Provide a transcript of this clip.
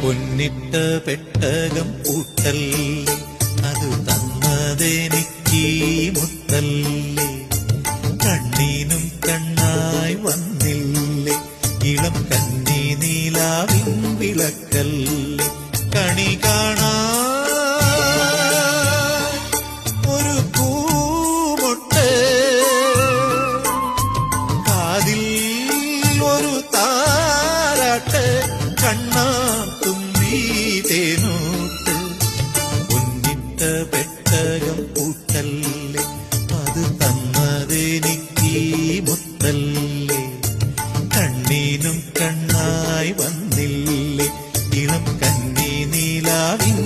പൊന്നിട്ട പെട്ടകം പൂട്ടല്ലേ അത് തന്നതെനിക്ക് മുത്തല്ലേ കണ്ണീനും കണ്ണായി വന്നില്ലേ ഇളം കണ്ണി നീലാവിൻ കണി കാണാ ഒരു താരാട്ട് കണ്ണാ തുമ്പി തേനോട്ട് ഒന്നിട്ട പെട്ടകം പൂട്ടല്ലേ അത് തന്നതെനിക്ക് മുത്തല്ലേ. കണ്ണീനും കണ്ണായി വന്നില്ലേ ഇളം കണ്ണി നീലാവിൻ